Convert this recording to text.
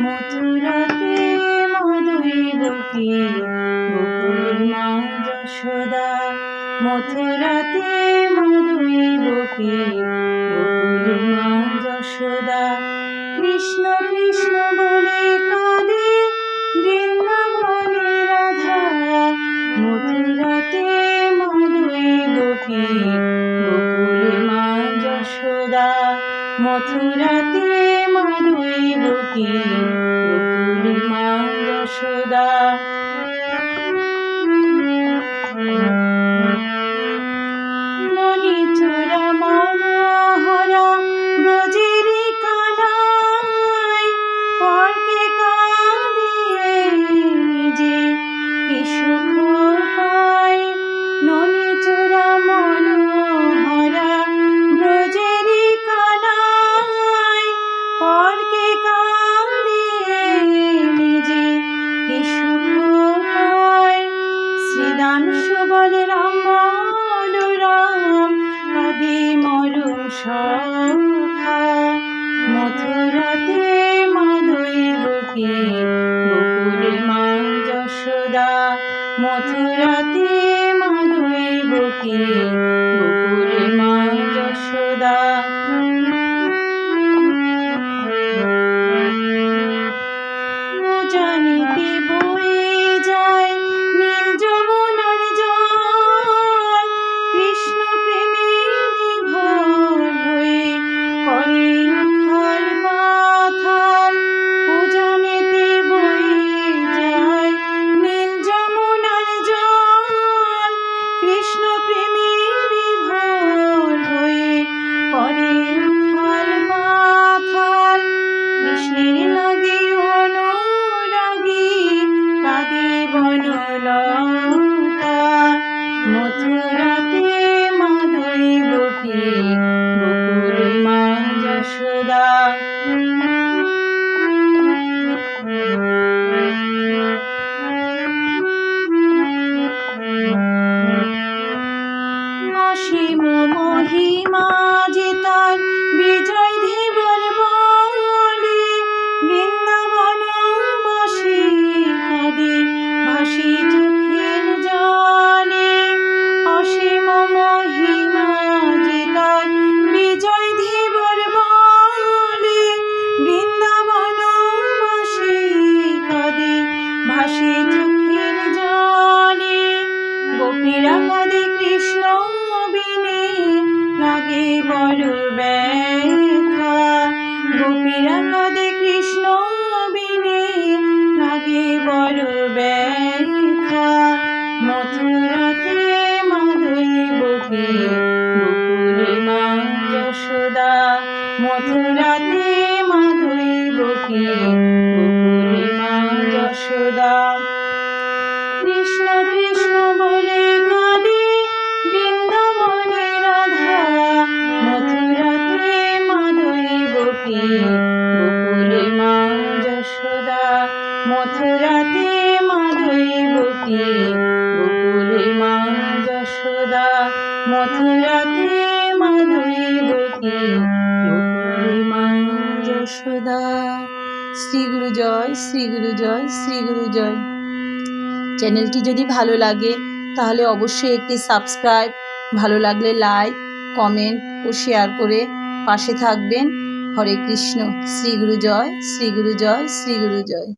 মথুরাতে মধুরী গোকুল মা যশোদা। মথুরাতে গোকুল মা যশোদা। কৃষ্ণ কৃষ্ণ বলে কাঁদে, বৃন্দাবনে রাধা। মথুরাতে মধুরী গোকুল মা যশোদা। মথুরাতে গোকুল মা যশোদা সখা মথুরাতে মাধুই বুকে গোকুল মা যশোদা মথুরাতে মাধুরী বুকে যশোদা লাগে মথুরাতে মাধুরী বকে গোকুলে মা যশোদা। মথুরাতে মাধুরী বকে গোকুলে মা যশোদা। শ্রী গুরু জয় শ্রী গুরু জয় শ্রী গুরু জয়। চ্যানেলটি যদি ভালো লাগে, তাহলে অবশ্যই একটি সাবস্ক্রাইব। ভালো লাগলে লাইক, কমেন্ট ও শেয়ার করে পাশে থাকবেন। হরে কৃষ্ণ শ্রী গুরু জয় শ্রী গুরু জয় শ্রী গুরু জয়।